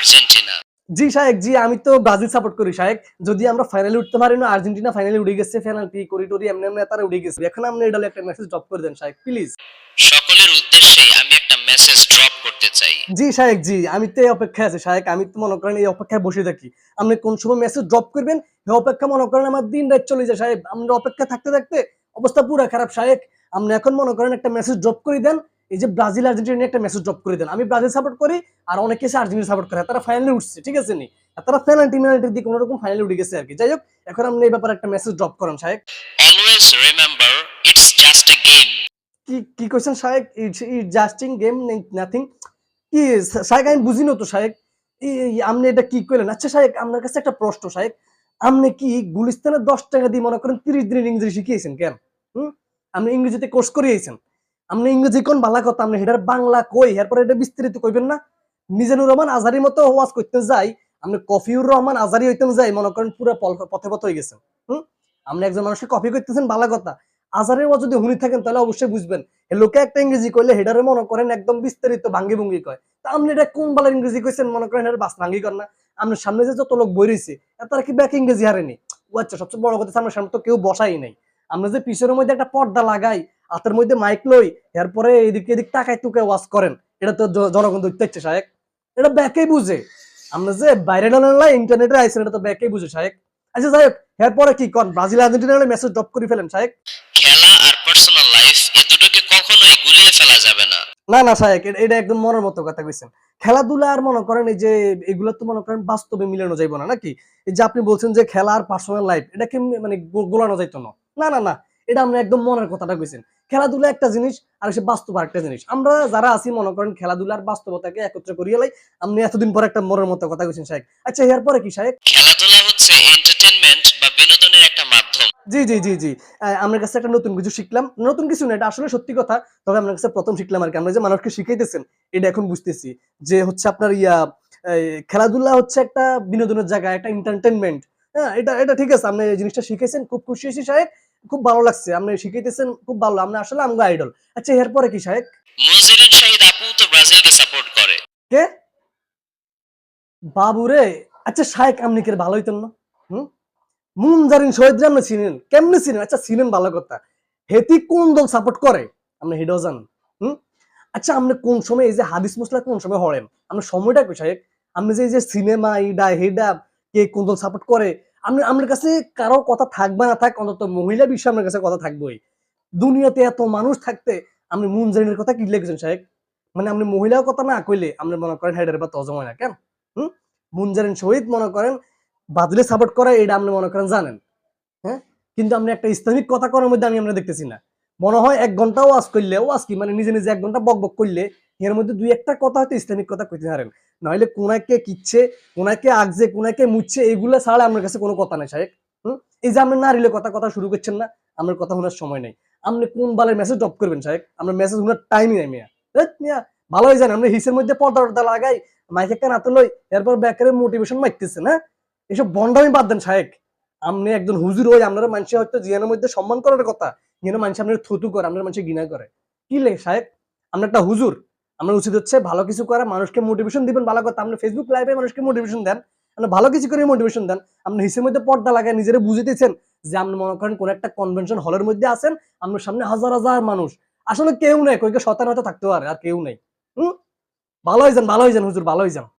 Argentina. জি শাহেক জি আমি তো Brazil support করি শাহেক যদি আমরা ফাইনালে উঠতে পারি না আর্জেন্টিনা ফাইনালে গেছে পেনাল্টি করি টরি এমনি এমনি তারা গেছে। এখন আপনি এটা একটা মেসেজ ড্রপ করে দেন শাহেক প্লিজ সকলের উদ্দেশ্যে আমি একটা মেসেজ ড্রপ করতে চাই। জি শাহেক জি আমি তো এই অপেক্ষায় আছি শাহেক আমি তো মনে করেন এই অপেক্ষায় বসে থাকি। আপনি কোন সময় মেসেজ ড্রপ করবেন এই অপেক্ষা মনে করেন আমার দিন রাত চলে যায় সাহেব আমরা অপেক্ষা থাকতে থাকতে অবস্থা পুরো খারাপ শাহেক আপনি এখন মনে করেন একটা মেসেজ ড্রপ করে দেন এই যে ব্রাজিল আর্জেন্টিনা একটা মেসেজ ড্রপ করে দেন। আমি ব্রাজিল সাপোর্ট করি আর অনেকে এসে আর্জেন্টিনা সাপোর্ট করে তারা ফাইনালে উঠছে ঠিক আছে নি? তারা পেনাল্টি মেনাল্টির দিকে কোনোরকম ফাইনালে উঠে গেছে আর কি যাই হোক এখন আপনি এই ব্যাপারে একটা মেসেজ ড্রপ করেন শাহেক always remember it's just a game কি কি question Shahek it just a game nothing কি শাহেক আমি বুঝি না তো শাহেক এই আপনি এটা কি করলেন আচ্ছা শাহেক আপনার কাছে একটা প্রশ্ন শাহেক আপনি কি গুলিস্তানে দশ টাকা দিয়ে মনে করেন তিরিশ দিনের ইংরেজি শিখিয়েছেন কেন? হুম? আপনি ইংরেজিতে কোর্স করিয়েছেন। আপনি ইংরেজি কোন বালা কথা আপনি হেটার বাংলা কই? এরপরে এটা বিস্তারিত কইবেন না? মিজানুর রহমান আজারির মতো ওয়াজ করতে যাই আপনি কফিউর রহমান আজারি হইতেন যাই মনে করেন পুরো পথে পথে হয়ে গেছেন হুম? আপনি একজন মানুষকে কপি করতেছেন বালা কথা। আজারের ওয়াজ যদি হুনি থাকেন, তাহলে অবশ্যই বুঝবেন। লোকে একটা ইংরেজি কইলে হেডারে মনে করেন একদম বিস্তারিত ভাঙ্গি ভঙ্গি কয়। তা আপনি এটা কোন বালার ইংরেজি কইছেন? মনে করেন এটা বাস ভাঙ্গি কর না। আপনার সামনে যে যত লোক বই রয়েছে তারা কি ব্যাক ইংরেজি হারেনি? ও আচ্ছা সবচেয়ে বড় কথা আমার সামনে তো কেউ বসাই নাই। আমরা যে পিছনের মধ্যে একটা পর্দা লাগাই হাতের মধ্যে মাইক লই এরপরে এদিক এদিক টাকায় টুকে ওয়াজ করেন। এটা তো জনগণ দেখতে ইচ্ছে সাহেব এটা ব্যাকেই বুঝে। আমরা যে বাইরে না ইন্টারনেটে আইসেন এটা তো ব্যাকেই বুঝে সাহেব আচ্ছা হোক এরপরে কি কন? ব্রাজিল আর্জেন্টিনার মেসেজ ড্রপ করে ফেলেন সাহেব খেলা আর পার্সোনাল লাইফ এই দুটোকে কখনোই গুলিয়ে ফেলা যাবে না। না না সাহেব এটা- একদম মনের মতো কথা কইছেন। খেলাধুলা আর মনে করেন এই যে এগুলো তো মনে করেন বাস্তবে মিলানো যাইব না নাকি? এই যে আপনি বলছেন যে খেলা আর পার্সোনাল লাইফ এটাকে মানে গোলানো যাইতো না। না না না এটা আপনি একদম মনের কথাটা কইছেন। খেলাধুলা একটা জিনিস আর সে বাস্তব একটা জিনিস। আমরা যারা আছি মনে করেন খেলাধুলার বাস্তবতাকে একত্রে করিয়ে লাই আপনি এতদিন পর একটা মনের মতো কথা কইছেন সাহেব আচ্ছা এরপরে কি সাহেব খেলাধুলা হচ্ছে এন্টারটেইনমেন্ট বা বিনোদনের একটা মাধ্যম। জি জি জি জি। আমার কাছে একটা নতুন কিছু শিখলাম। নতুন কিছু না এটা আসলে সত্যি কথা তবে আমার কাছে প্রথম শিখলাম আর কি। আমরা যে মানুষকে শিখাইতেছেন এটা এখন বুঝতেছি। যে হচ্ছে আপনার ইয়া খেলাধুলা হচ্ছে একটা বিনোদনের জায়গা একটা এন্টারটেনমেন্ট হ্যাঁ এটা এটা ঠিক আছে আপনি এই জিনিসটা শিখেছেন খুব খুশি হয়েছি সাহেব খুব ভালো লাগছে। আপনি শিখাইতেছেন খুব ভালো। আপনি আসলে আমগো আইডল আচ্ছা এরপরে কি সাহেব মনজিরুন শাহিদ আপু তো ব্রাজিলকে সাপোর্ট করে। কে? বাবুরে আচ্ছা শাহেক আপনি কি ভালো হইতেন না? হুম? মুনজারিন শহীদ আপনি চিনেন? কেমনে চিনেন? আচ্ছা চিনেন ভালো কথা। হেতি কোন দল সাপোর্ট করে? আপনি হেডও জানেন হুম? আচ্ছা আপনি কোন সময় এই যে হাদিস মশলা কোন সময় হরেন আপনি সময়টা কি শাহেক? আপনি যে এই যে সিনেমা ইডা হেডা কে কোন দল সাপোর্ট করে? আপনি আপনার কাছে কারও কথা থাকবে না থাক, অন্তত মহিলা বিষয়ে আপনার কাছে কথা থাকবেই। দুনিয়াতে এত মানুষ থাকতে আপনি মুনজারিনের কথা কি লিখেছেন শাহেক মানে আপনি মহিলার কথা না কইলে আপনি মনে করেন হেডের বা তজম না কেন? হুম? মুনজারিন শহীদ মনে করেন বাদলে সাপোর্ট করে, এটা আপনি মনে করেন জানেন। হ্যাঁ? কিন্তু আপনি একটা ইসলামিক কথা করার মধ্যে আমি আমরা দেখতেছি না। মনে হয় এক ঘণ্টা ওয়াজ করলে, ওয়াজ কি? মানে নিজে নিজে এক ঘণ্টা বক বক করলে এর মধ্যে দুই একটা কথা হয়তো ইসলামিক কথা কইতে পারেন। নইলে কোনাকে কিচ্ছে কোনাকে আগছে কোনাকে মুচ্ছে, এগুলো ছাড়া আমার কাছে কোনো কথা নেই সাহেব হুম? এই যে আপনি নারীলে কথা কথা শুরু করছেন না আমার কথা শোনার সময় নেই। আপনি কোন বালের মেসেজ ড্রপ করবেন সাহেব আমরা মেসেজ শোনার টাইমই নাই মিয়া। মিয়া, ভালো হয়ে যান আমরা হিসের মধ্যে পর্দা টর্দা লাগাই, মাইকে কান হাতে লই, এরপর ব্যাকারে মোটিভেশন মারতেছেন না এসব বন্ডামি বাদ দেন সাহেব আপনি একজন হুজুর হই আপনারা মানুষের হয়তো জিয়ানের মধ্যে সম্মান করার কথা যেন মানুষ আপনার থুতু করে, আপনার মানুষের ঘৃণা করে। কি লে সাহেব আমরা একটা হুজুর আমরা উচিত হচ্ছে ভালো কিছু করা, মানুষকে মোটিভেশন দিবেন ভালো কথা। আপনি ফেসবুক লাইভে মানুষকে মোটিভেশন দেন আপনি ভালো কিছু করে মোটিভেশন দেন। আপনি হিসের মধ্যে পর্দা লাগায় নিজেরা বুঝিতেছেন যে আপনি মনে করেন কোন একটা কনভেনশন হলের মধ্যে আছেন, আপনার সামনে হাজার হাজার মানুষ। আসলে কেউ নেই, কইকে সতেরো থাকতে পারে, আর কেউ নেই। হম? ভালো হয়ে যান, ভালো হয়ে যান, হুজুর, ভালো হয়ে যান।